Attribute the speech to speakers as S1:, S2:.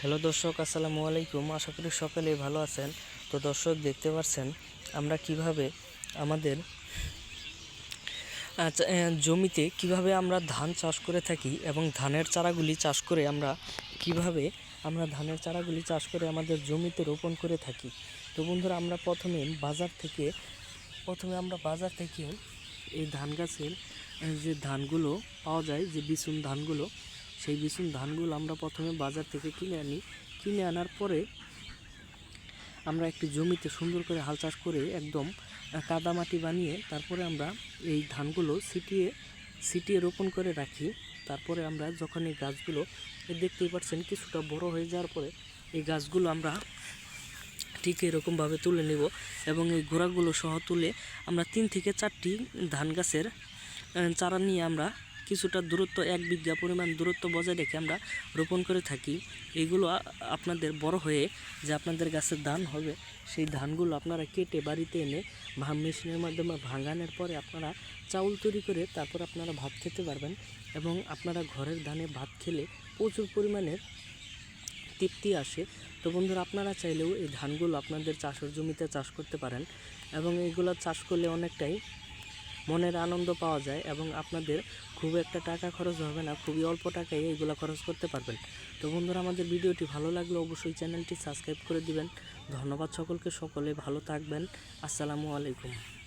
S1: Hello দর্শক, আসসালামু আলাইকুম। আশা করি সকলেই ভালো আছেন। তো দর্শক, দেখতে পাচ্ছেন আমরা কীভাবে আমাদের জমিতে কীভাবে আমরা ধান চাষ করে থাকি এবং ধানের চারাগুলি চাষ করে আমরা কীভাবে আমরা ধানের চারাগুলি চাষ করে আমাদের জমিতে রোপণ করে থাকি। তো বন্ধুরা, আমরা প্রথমে বাজার থেকে, প্রথমে আমরা বাজার থেকে এই ধান গাছের যে ধানগুলো পাওয়া যায়, যে বিচুন ধানগুলো সেই বিচুন ধানগুলো আমরা প্রথমে বাজার থেকে কিনে আনি। কিনে আনার পরে আমরা একটি জমিতে সুন্দর করে হাল চাষ করে একদম কাদা মাটি বানিয়ে তারপরে আমরা এই ধানগুলো ছিটিয়ে ছিটিয়ে রোপণ করে রাখি। তারপরে আমরা যখন এই গাছগুলো দেখতেই পাচ্ছেন কিছুটা বড় হয়ে যাওয়ার পরে এই গাছগুলো আমরা ঠিক এরকমভাবে তুলে নেব এবং এই গোড়াগুলো সহ তুলে আমরা তিন থেকে চারটি ধান গাছের চারা নিয়ে আমরা কিছুটা দূরত্ব, এক বিঘা পরিমাণ দূরত্ব বজায় রেখে আমরা রোপণ করে থাকি। এগুলো আপনাদের বড় হয়ে যে আপনাদের গাছের ধান হবে, সেই ধানগুলো আপনারা কেটে বাড়িতে এনে মেশিনের মাধ্যমে ভাঙানোর পরে আপনারা চাউল তৈরি করে তারপর আপনারা ভাত খেতে পারবেন এবং আপনারা ঘরের ধানে ভাত খেলে প্রচুর পরিমাণের তৃপ্তি আসে। তো বন্ধুরা, আপনারা চাইলেও এই ধানগুলো আপনাদের চাষের জমিতে চাষ করতে পারেন এবং এইগুলো চাষ করলে অনেকটাই মনের আনন্দ পাওয়া যায় এবং আপনাদের খুব একটা টাকা খরচ হবে না, খুবই অল্প টাকায় এইগুলো খরচ করতে পারবেন। তো বন্ধুরা, আমাদের ভিডিওটি ভালো লাগলে অবশ্যই চ্যানেলটি সাবস্ক্রাইব করে দিবেন। ধন্যবাদ সকলকে, সকলে ভালো থাকবেন। আসসালামু আলাইকুম।